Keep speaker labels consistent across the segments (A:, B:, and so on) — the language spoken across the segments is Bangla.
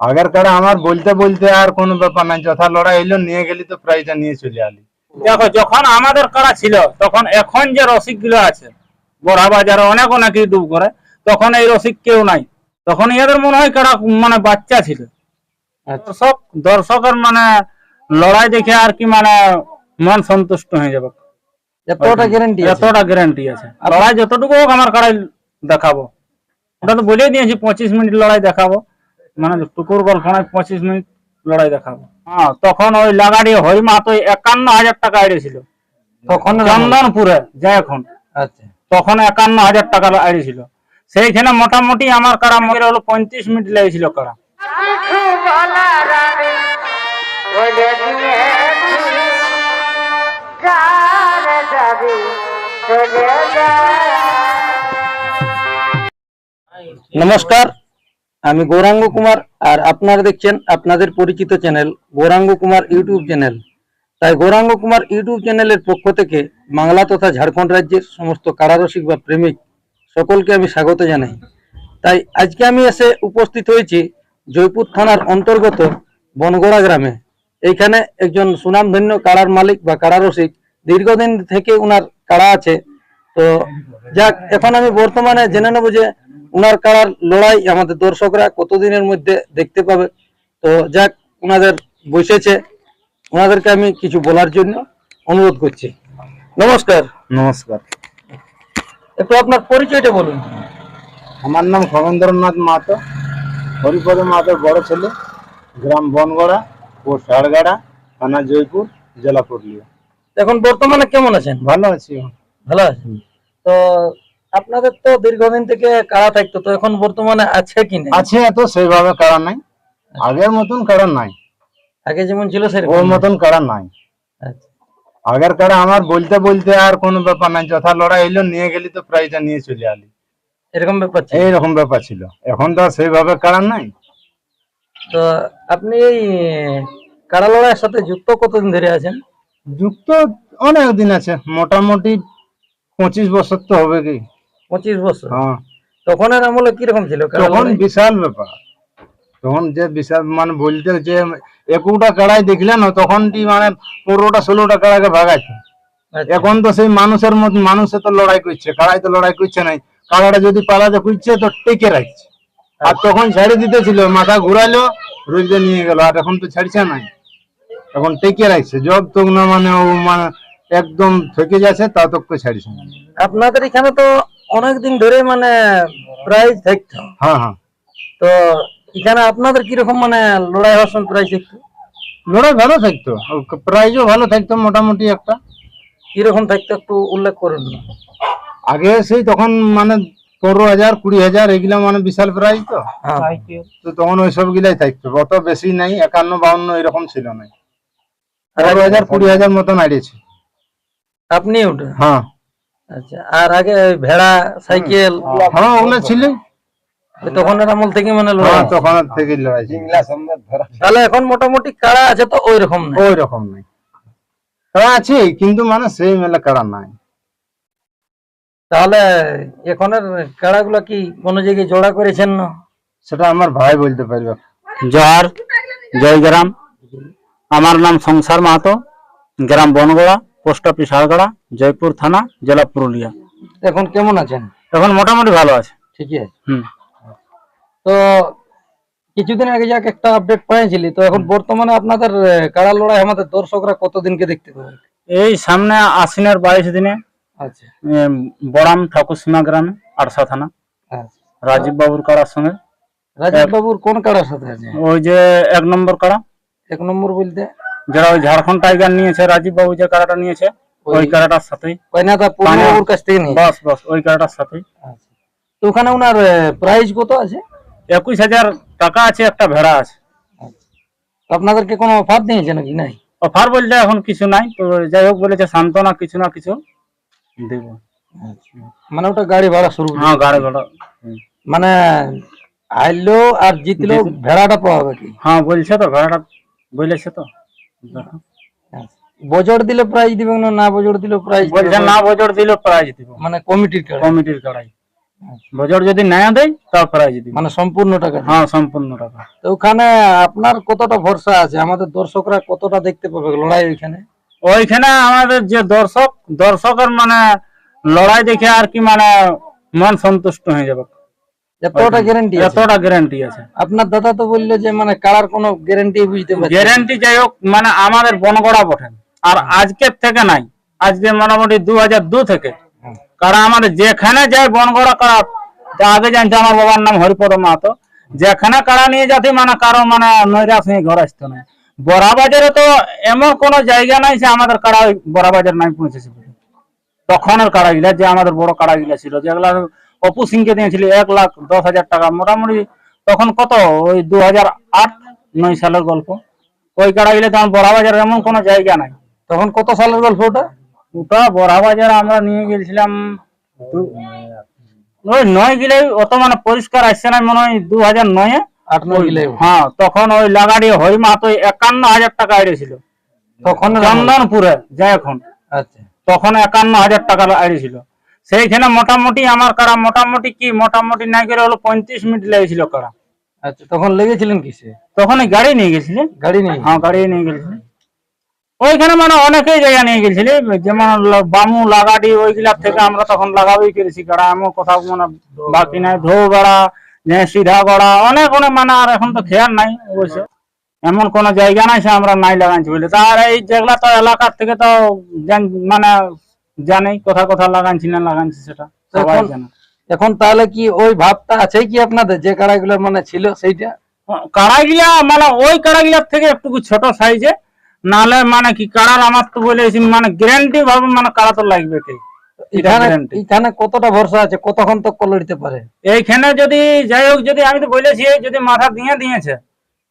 A: আগের কাড়া আমার বলতে বলতে আর কোনো ব্যাপার নাই যথা লড়াই হইল নিয়ে গেলি তো প্রাইজটা নিয়ে চলে আলি।
B: দেখো যখন আমাদের কাড়া ছিল তখন এখন যে রসিকগুলো আছে বড়া বাজারে অনেক অনেক ডুব করে তখন এই রসিক কেউ নাই। তখন এদের মনে হয় কাড়া মানে বাচ্চা ছিল। দর্শক দর্শকের মানে লড়াই দেখে আর কি মানে মন সন্তুষ্ট হয়ে যাবে।
C: এতটা গ্যারান্টি
B: এতটা গ্যারান্টি আছে। লড়াই যতটুকু হোক আমার কাড়াই দেখাবো। ওটা তো বলেই দিয়েছি পঁচিশ মিনিট লড়াই দেখাবো। মানে টুকুর গল্পনায় পঁচিশ মিনিট লড়াই দেখাবো। হ্যাঁ তখন ওই লাগাড়ি হই মাত্র একান্ন হাজার টাকা আইডি
C: তখন
B: চন্দনপুরে যে এখন।
C: আচ্ছা।
B: তখন একান্ন হাজার টাকা আইডি ছিল সেইখানে মোটামুটি আমার কারা মনে হলো পঁয়ত্রিশ মিনিট লেগেছিল কারা।
C: নমস্কার। আমি গৌরাঙ্গ কুমার আর আপনারা দেখছেন আপনাদের পরিচিত channel Gouranga Kumar YouTube channel. তাই গৌরাঙ্গ কুমার ইউটিউব চ্যানেলের পক্ষ থেকে বাংলা তথা ঝাড়খণ্ড রাজ্যের সমস্ত কারারসিক বা প্রেমিক সকলকে আমি স্বাগত জানাই। তাই আজকে আমি এসে উপস্থিত হয়েছি জয়পুর থানার অন্তর্গত বনগড়া গ্রামে। এইখানে একজন সুনামধন্য কারার মালিক বা কারারসিক দীর্ঘদিন থেকে উনার কারা আছে। তো যাক, এখন আমি বর্তমানে জেনে নেব যে উনার কারার লড়াই আমাদের দর্শকরা কতদিনের মধ্যে দেখতে পাবে? তো যাক উনাদের বসেছে। ওনাদেরকে আমি কিছু বলার জন্য অনুরোধ করছি। নমস্কার।
A: নমস্কার।
C: একটু আপনার পরিচয়টা বলুন।
A: আমার নাম খগেন্দ্রনাথ মাহাতো হরিপদ মাহাতোর বড় ছেলে গ্রাম বনগড়া ও সারগাড়া থানা জয়পুর জেলা পুরুলিয়া।
C: এখন বর্তমানে কেমন আছেন?
A: ভালো আছি।
C: ভালো আছেন। তো আপনাদের তো দীর্ঘদিন থেকে কারা থাকতো তো এখন বর্তমানে আছে কি না
A: আছে এত সেইভাবে কাড়া নাই। আগের মতন কাড়া নাই।
C: আগে যেমন ছিল
A: ওর মতন কাড়া নাই।
C: আচ্ছা।
A: আগের কাড়া আমার বলতে বলতে আর কোনো ব্যাপার নাই। যথা লড়াই হইল নিয়ে গেলি তো প্রাইজটা নিয়ে চলে আলি।
C: এরকম ব্যাপার ছিল?
A: এইরকম ব্যাপার ছিল। এখন তো সেইভাবে কাড়া নাই।
C: তো আপনি এই কারা লড়াইয়ের সাথে যুক্ত কতদিন ধরে আছেন?
A: যুক্ত অনেক দিন আছে। মোটামুটি পঁচিশ বছর তো হবে কি।
C: পঁচিশ বছর।
A: হ্যাঁ।
C: তখনের আমলে কীরকম ছিল?
A: তখন? বিশাল ব্যাপার। তখন যে বিশাল মানে বলতে যে একুটা কাড়াই দেখলে না তখন কি মানে পনেরোটা ষোলোটা কাড়াকে ভাগাচ্ছে
C: আচ্ছা,
A: এখন তো সেই মানুষের মতো মানুষে তো লড়াই করছে কাড়াই তো লড়াই করছে নাই। কাড়াটা যদি পালাতে খুঁজছে তো টেকে রাখছে। আর তখন ছেড়ে দিতেছিল মাথা ঘুরাইলো রোজে নিয়ে গেল আর এখন তো ছাড়ছে নাই। এখন টেকে রাখছে জব তো না মানে ও মানে একদম থেকে যাচ্ছে তা তো ছাড়ছে। না
C: আপনাদের এখানে তো অনেকদিন ধরে মানে প্রাইজ থাকতো
A: হ্যাঁ হ্যাঁ।
C: তো এখানে আপনাদের কীরকম মানে লড়াই সময় প্রাইজ থাকতো
A: লড়াই ভালো থাকতো। প্রাইজও ভালো থাকতো মোটামুটি একটা।
C: কীরকম থাকতো একটু উল্লেখ করুন। না
A: আগে সেই তখন মানে পনেরো হাজার কুড়ি হাজার এগুলা মানে বিশাল প্রাইজ তো।
C: হ্যাঁ।
A: তো তখন ওই সব গিলাই থাকতো। অত বেশি নাই একান্ন বাউন্ন এরকম ছিল না পনেরো হাজার কুড়ি হাজার মতন আইডিয়েছে
C: আপনি ওটা?
A: হ্যাঁ।
C: আচ্ছা আর আগে ভেড়া সাইকেল
A: হ্যাঁ। ওগুলো ছিল।
C: তখনের আমল থেকে মানে লড়াই।
A: হ্যাঁ তখন থেকে লড়াই
C: তাহলে এখন মোটামুটি কারা আছে তো ওই রকম না
A: ওই রকম নাই। কাড়া আছে কিন্তু মানে সেই মেলা কাড়া নাই।
C: তাহলে এখনের কাড়াগুলো কি কোনো জায়গায় জোড়া করেছেন না?
A: সেটা আমার ভাই বলতে পারবে।
B: জহার জয়গ্রাম। আমার নাম সংসার মাহাতো গ্রাম বনগড়া। পোস্ট অফিস হাড়গড়া জয়পুর থানা জেলা পুরুলিয়া।
C: এখন কেমন আছেন?
B: এখন মোটামুটি ভালো আছে।
C: ঠিকই আছে।
B: হুম।
C: তো কিছুদিন আগে যাক একটা আপডেট পেয়েছিলি তো এখন বর্তমানে আপনাদের কাড়া লড়াই আমাদের দর্শকরা কতদিনকে দেখতে পাবে?
B: এই সামনে আশ্বিনের বাইশ দিনে
C: আচ্ছা।
B: বড়াম ঠাকুরসীমা গ্রামে আরসা থানা।
C: আচ্ছা।
B: রাজীব বাবুর কাড়ার সঙ্গে।
C: রাজীব বাবুর কোন কাড়ার সাথে আছে?
B: ওই যে এক নম্বর কাড়া।
C: এক নম্বর বলতে?
B: যারা ওই ঝাড়খণ্ড টাইগার নিয়েছে রাজীব বাবু যে কাড়াটা নিয়েছে ওই কাড়াটার সাথেই।
C: কয়নাথা পূর্ণবাবুর কাছ থেকে নিয়ে
B: বস বস ওই কাড়াটার সাথেই।
C: আচ্ছা। তো ওখানে ওনার প্রাইস কত আছে?
B: একুশ হাজার টাকা আছে একটা ভেড়া আছে।
C: তো আপনাদেরকে কোনো অফার দিয়েছে নাকি? নাই?
B: অফার বলতে এখন কিছু নাই তো যাই হোক বলেছে সান্ত্বনা কিছু না কিছু দেব।
C: মানে ওটা গাড়ি ভাড়া শুরু
B: হ্যাঁ গাড়ি হুম।
C: মানে আইলো আর জিতলো ভেড়াটা পাওয়া হবে কি
B: হ্যাঁ বলছে তো ভেড়াটা বলেছে তো।
C: বজর দিলে প্রাইজ দিবে না না বজর দিলে প্রাইজ
B: বলছে না বজর দিল প্রাইজ দিব।
C: মানে কমিটির
B: কমিটির কাড়াই বজর যদি না দেয় তাও প্রাইজ দিবে।
C: মানে সম্পূর্ণ টাকা
B: হ্যাঁ সম্পূর্ণ টাকা।
C: তো ওখানে আপনার কতটা ভরসা আছে? আমাদের দর্শকরা কতটা দেখতে পাবে লড়াই ওইখানে?
B: ওইখানে আমাদের যে দর্শক দর্শকের মানে লড়াই দেখে আর কি মানে মন সন্তুষ্ট হয়ে যাবে।
C: এতটা গ্যারান্টি
B: এতটা গ্যারান্টি আছে।
C: আপনার দাদা তো বলল যে মানে কালার কোনো গ্যারান্টি বুঝতে পারছি
B: গ্যারান্টি যাই হোক মানে আমাদের বনগড়া বটেন আর আজকের থেকে নাই। আজকে মোটামুটি দু হাজার দু থেকে। কারণ আমাদের যেখানে যায় বনগড়া তা আগে জানছে আমার বাবার নাম হরিপদ মাহাতো। যেখানে কাড়া নিয়ে যাতে মানে কারও মানে নৈরাশ হয়ে ঘর আসতো না। বড়া বাজারে তো এমন কোন জায়গা নাই যে আমাদের ওই বড়া বাজার নাই পৌঁছেছে। তখনের কাড়াগুলা যে আমাদের বড় কাড়াগুলা ছিল। যেগুলা অপু সিংকে দিয়েছিল এক লাখ দশ হাজার টাকা। মোটামুটি তখন কত? ওই দু হাজার আট নয় সালের গল্প। ওই কাড়াগুলা তখন বড়াবাজারের এমন কোনো জায়গা নাই।
C: তখন কত সালের গল্প ওটা?
B: ওটা বড়া বাজার আমরা নিয়ে গেছিলাম ওই নয় গিলে অত মানে পরিষ্কার আসছে না মনে হয় দু হাজার নয়ে হ্যাঁ তখন ওই লাগাড়ি হরি মাহাতো একান্ন হাজার টাকা আইড়েছিল
C: তখন
B: চন্দনপুরে যা এখন।
C: আচ্ছা।
B: তখন একান্ন হাজার টাকা আইড়েছিল সেইখানে মোটামুটি আমার কারা মোটামুটি কি মোটামুটি নাই করে হলো পঁয়ত্রিশ মিনিট লেগেছিল কারা।
C: আচ্ছা তখন লেগেছিলেন কিসে?
B: তখন গাড়ি নিয়ে গেছিলে
C: গাড়ি নেই
B: হ্যাঁ গাড়ি নিয়ে গেছিল ওইখানে মানে অনেকেই জায়গা নিয়ে গেছিল যেমন বামু লাগাটি ওইগুলা থেকে আমরা তখন লাগাবই করেছি গাড়া এমন কোথাও মানে বাকি নাই। ধৌ গাড়া সিধা গড়া অনেক অনেক মানে আর এখন তো খেয়াল নাই অবশ্য। এমন কোন জায়গা নাই সে আমরা নাই লাগাইছি বলে। তার এই যেগুলা তো এলাকার থেকে তো মানে জানেই কথা কথা লাগাইছি না লাগাইছি সেটা সবাই
C: এখন-
B: জানে।
C: এখন তাহলে কি ওই ভাবটা আছে কি আপনাদের যে কাড়াগুলো মানে ছিল সেইটা?
B: কাড়াগুলা মানে ওই কাড়াগুলার থেকে একটু ছোট সাইজে নালে মানে কি কাড়ার আমার তো বলেছি মানে গ্যারান্টি ভাবে মানে কাড়া তো লাগবে কি?
C: এখানে কতটা ভরসা আছে? কতক্ষণ তক লড়তে পারে?
B: এইখানে যদি যাই হোক যদি আমি তো বলেছি যদি মাথা দিয়ে দিয়েছে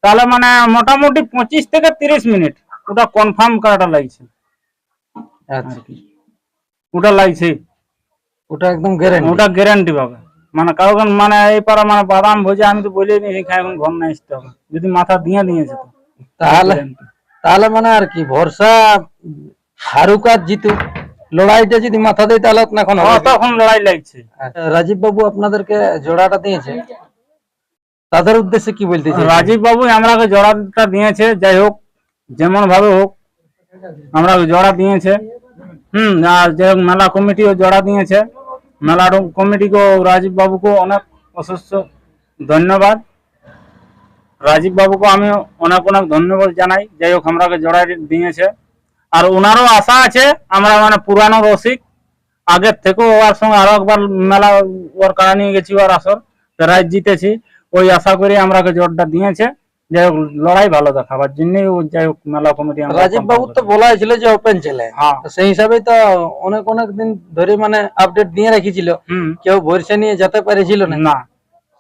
B: তাহলে মানে মোটামুটি পঁচিশ থেকে তিরিশ মিনিট ওটা কনফার্ম কাড়াটা লাগছে।
C: আচ্ছা।
B: ওটা লাগছে।
C: ওটা একদম গ্যারান্টি
B: ওটা গ্যারান্টি পাবে। মানে কারণ মানে এই পারা মানে বাদাম ভোজে আমি তো বলে নিয়েছি খাই এখন ঘর না আসতে হবে। যদি মাথা দিয়ে দিয়েছে তো।
C: তাহলে তাহলে মানে আর কি ভরসা হারুক আর জিতুক। লড়াইটা যদি মাথা দেয় তাহলে এখন
B: ও, তখন লড়াই লাগছে।
C: রাজীব বাবু আপনাদেরকে জোড়াটা দিয়েছে। তাদের উদ্দেশ্যে কি বলতে
B: রাজীব বাবু আমরাকে জোড়াটা দিয়েছে যাই হোক যেমন ভাবে হোক আমরা জোড়া দিয়েছে। হুম, আর যে মেলা কমিটিও জড়া দিয়েছে, মেলা কমিটিকে রাজীব বাবুকে অনেক অসস্য ধন্যবাদ। রাজীব বাবুকে আমি অনেক অনেক ধন্যবাদ জানাই, যাই হোক আমরাকে জড়া দিয়েছে। আর ওনারও আশা আছে, আমরা মানে পুরানো রসিক, আগের থেকেও ওর সঙ্গে আরও একবার মেলা ওর কারা নিয়ে গেছি ওর আসর, প্রাইজ জিতেছি, ওই আশা করি আমরাকে জোরটা দিয়েছে। যাই হোক লড়াই ভালো দেখাবার জন্যই যাই হোক মেলা কমিটি
C: রাজীব বাবু তো বলা হয়েছিল যে ওপেন ছেলে।
B: হ্যাঁ।
C: সেই হিসাবে তো অনেক অনেক দিন ধরে মানে আপডেট দিয়ে রেখেছিল। কেউ ভরসা নিয়ে যেতে পেরেছিল না।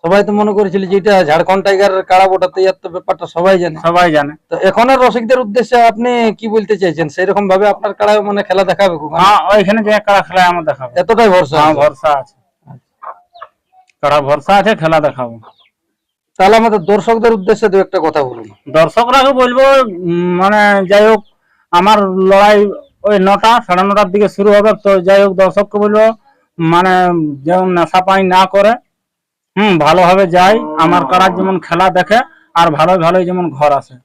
C: সবাই তো মনে করেছিল যে এটা ঝাড়খণ্ড টাইগারের কাড়া বোটা তৈয়ার তো ব্যাপারটা সবাই জানে।
B: সবাই জানে।
C: তো এখনের রসিকদের উদ্দেশ্যে আপনি কি বলতে চাইছেন? সেরকম ভাবে আপনার কাড়ায় মানে খেলা দেখাবে?
B: হ্যাঁ ওইখানে যে কারা খেলা আমার দেখাবো।
C: এতটাই ভরসা
B: হ্যাঁ ভরসা আছে। কারা ভরসা আছে খেলা দেখাবো।
C: তাহলে আমাদের দর্শকদের উদ্দেশ্যে দু একটা কথা বলুন।
B: দর্শকরাকে বলব মানে যাই হোক, আমার লড়াই ওই নটা, সাড়ে নটার দিকে শুরু হবে, তো যাই হোক, দর্শককে বলব মানে যেমন নেশা পানি না করে, হুম, ভালোভাবে যাই, আমার কারার যেমন খেলা দেখে, আর ভালো ভালোই যেমন ঘর আসে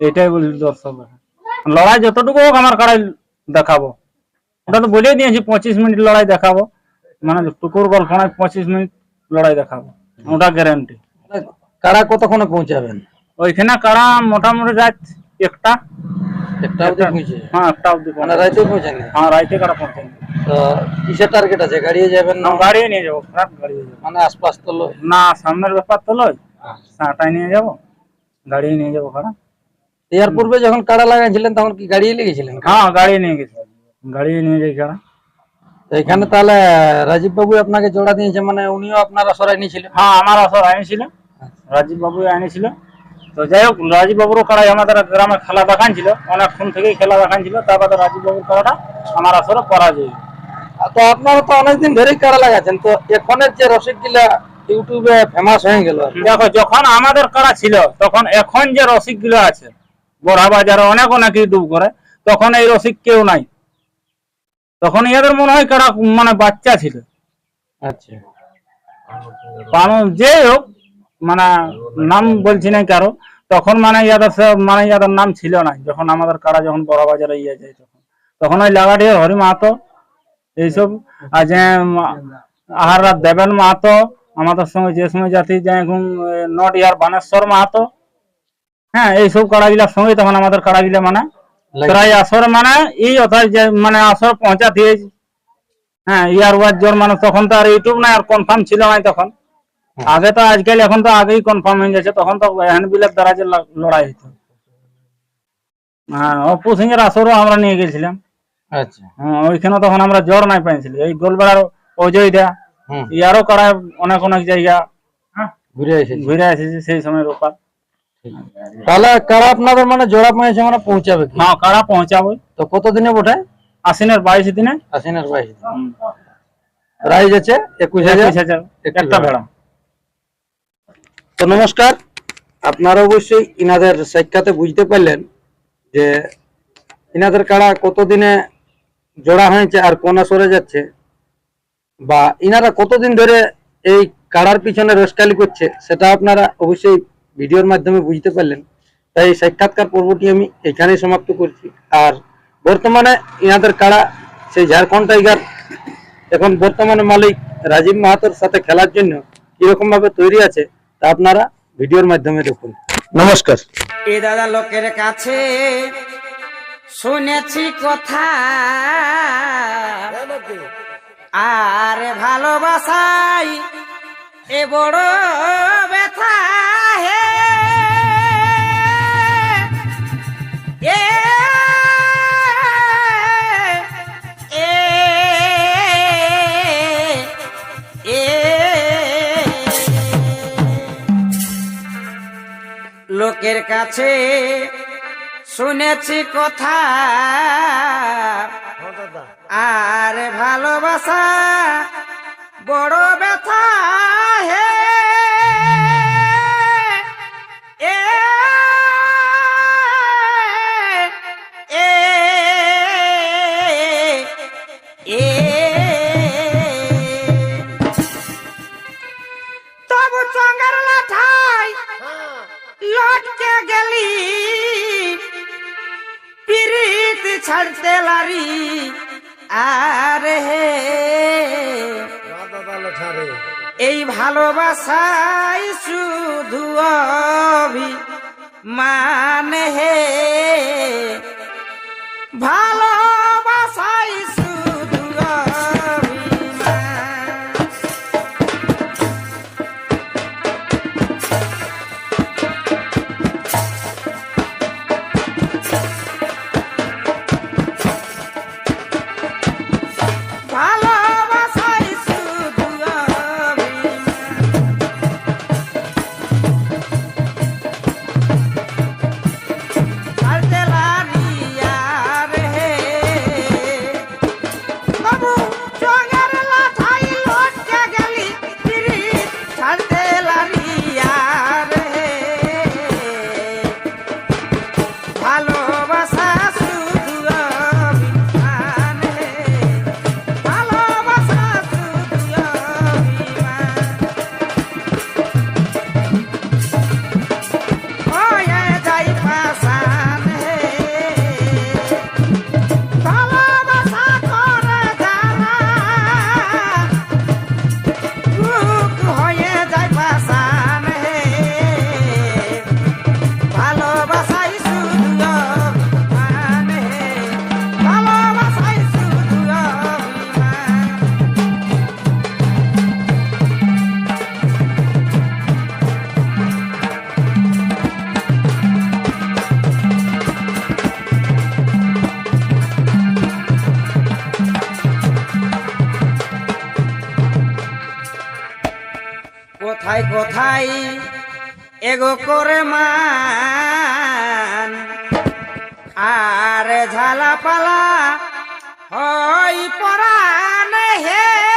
B: এটাই বলি দর্শক লড়াই যতটুকু হোক, আমার কারাই দেখাবো। ওটা তো বলেই দিয়েছি, পঁচিশ মিনিট লড়াই দেখাবো মানে টুকুর গল্পনায় পঁচিশ মিনিট লড়াই দেখাবো, ওটা গ্যারান্টি
C: কাড়া কতক্ষণে পৌঁছাবেন?
B: ওইখানে কারা মোটামুটি রাত একটা।
C: একটা অবধি পৌঁছে
B: হ্যাঁ একটা
C: মানে রাইতে পৌঁছান
B: হ্যাঁ রাইতে কারা পৌঁছাই
C: তো কিসের টার্গেট আছে? গাড়িয়ে যাবেন না?
B: গাড়ি নিয়ে যাব খারাপ গাড়ি নিয়ে যাব।
C: মানে আশপাশ তো লয়
B: না সামনের ব্যাপার তো লয় সাঁটাই নিয়ে যাব গাড়ি নিয়ে যাব খারাপ
C: এর পূর্বে যখন কাড়া লাগাইছিলেন তখন কি গাড়িয়ে লেগেছিলেন
B: হ্যাঁ গাড়ি নিয়ে গেছি গাড়ি নিয়ে যাই কারা।
C: এখানে তাহলে রাজীব বাবু আপনাকে জোড়া দিয়েছে মানে উনিও আপনারা সরাই নিয়েছিলেন?
B: হ্যাঁ আমার আসর আনিছিল রাজীব বাবু আনিছিল। তো যাই হোক রাজীব বাবুরও কারাই আমাদের গ্রামে খেলা দেখানছিল অনেকক্ষণ থেকেই খেলা দেখানছিল তারপরে রাজীব বাবুর খেলাটা আমার আসরে পরাজয়।
C: তো আপনারা তো অনেকদিন ধরেই কাড়া লাগাচ্ছেন। তো এখনের যে রসিকগুলা ইউটিউবে ফেমাস হয়ে গেল
B: দেখো যখন আমাদের কারা ছিল তখন এখন যে রসিকগুলো আছে বড়া বাজারে অনেক অনেক ইউটিউব করে তখন এই রসিক কেউ নাই। তখন এদের মনে হয় কারা মানে বাচ্চা ছিল।
C: আচ্ছা।
B: যে হোক মানে নাম বলছি না কারও তখন মানে ইয়াদের মানে ইয়াদের নাম ছিল না যখন আমাদের কারা যখন বড় বাজারে ইয়ে যায় তখন। তখন ওই লাগাটি হরি মাহাতো এইসব আর যে আহার দেবেন মাহাতো আমাদের সঙ্গে যে সময় জাতি যে এখন নট ইয়ার বানেশ্বর মাহাতো হ্যাঁ এইসব কাড়াগুলার সঙ্গে তখন আমাদের কাড়াগুলা মানে প্রায় আসর মানে এই অর্থাৎ যে মানে আসর পৌঁছা দিয়েছে হ্যাঁ ইয়ার ওয়ার জোর মানে তখন তো আর ইউটিউব নাই আর কনফার্ম ছিল না তখন। আগে তো আজকাল এখন তো আগেই কনফার্ম হয়ে গেছে তখন তো হ্যান্ড বিলের দ্বারা যে লড়াই হতো। হ্যাঁ অপু সিং এর আসরও আমরা নিয়ে গেছিলাম।
C: আচ্ছা।
B: হ্যাঁ, ওইখানে তখন আমরা জ্বর নাই পাইছিলি এই গোলবেড়ার অজয়টা
C: হুম।
B: ইয়ারও করায় অনেক অনেক জায়গা
C: ঘুরে এসেছি।
B: ঘুরে এসেছে সেই সময় রূপার
C: তাহলে কারা আপনাদের মানে জোড়া পাঁচ মানে পৌঁছাবে কি?
B: হ্যাঁ কারা পৌঁছাবো?
C: তো কত দিনে বোঠায়
B: আশ্বিনের বাইশ দিনে।
C: আশ্বিনের বাইশ দিন। প্রাইজ আছে একুশ হাজার। একটা ভেড়া। তো নমস্কার। আপনারা অবশ্যই ইনাদের সাক্ষাতে বুঝতে পারলেন যে ইনাদের কাড়া কতদিনে জোড়া হয়েছে আর কোন সরে যাচ্ছে বা ইনারা কতদিন ধরে এই কাড়ার পিছনে রসকালি করছে সেটা আপনারা অবশ্যই ভিডিওর মাধ্যমে বুঝতে পারলেন। তাই এই সাক্ষাৎকার পর্বটি আমি এখানেই সমাপ্ত করছি। আর বর্তমানে ইনাদের কাড়া সেই ঝাড়খণ্ড টাইগার এখন বর্তমানে মালিক রাজীব মাহাতোর সাথে খেলার জন্য কীরকমভাবে তৈরি আছে তা আপনারা ভিডিওর মাধ্যমে দেখুন। নমস্কার।
D: এ দাদা লোকের কাছে শুনেছি কথা। আর ভালোবাসাই এ বড় ব্যথা হে। এ এ লোকের কাছে শুনেছি কথা। আর ভালোবাসা বড় ব্যথা হে ছাড়তে লারি আরে হে। এই ভালোবাসাই শুধু অভি মানে হে। ভালোবাসাই এগো করে মান আরে ঝালা পালা হই পরা হে।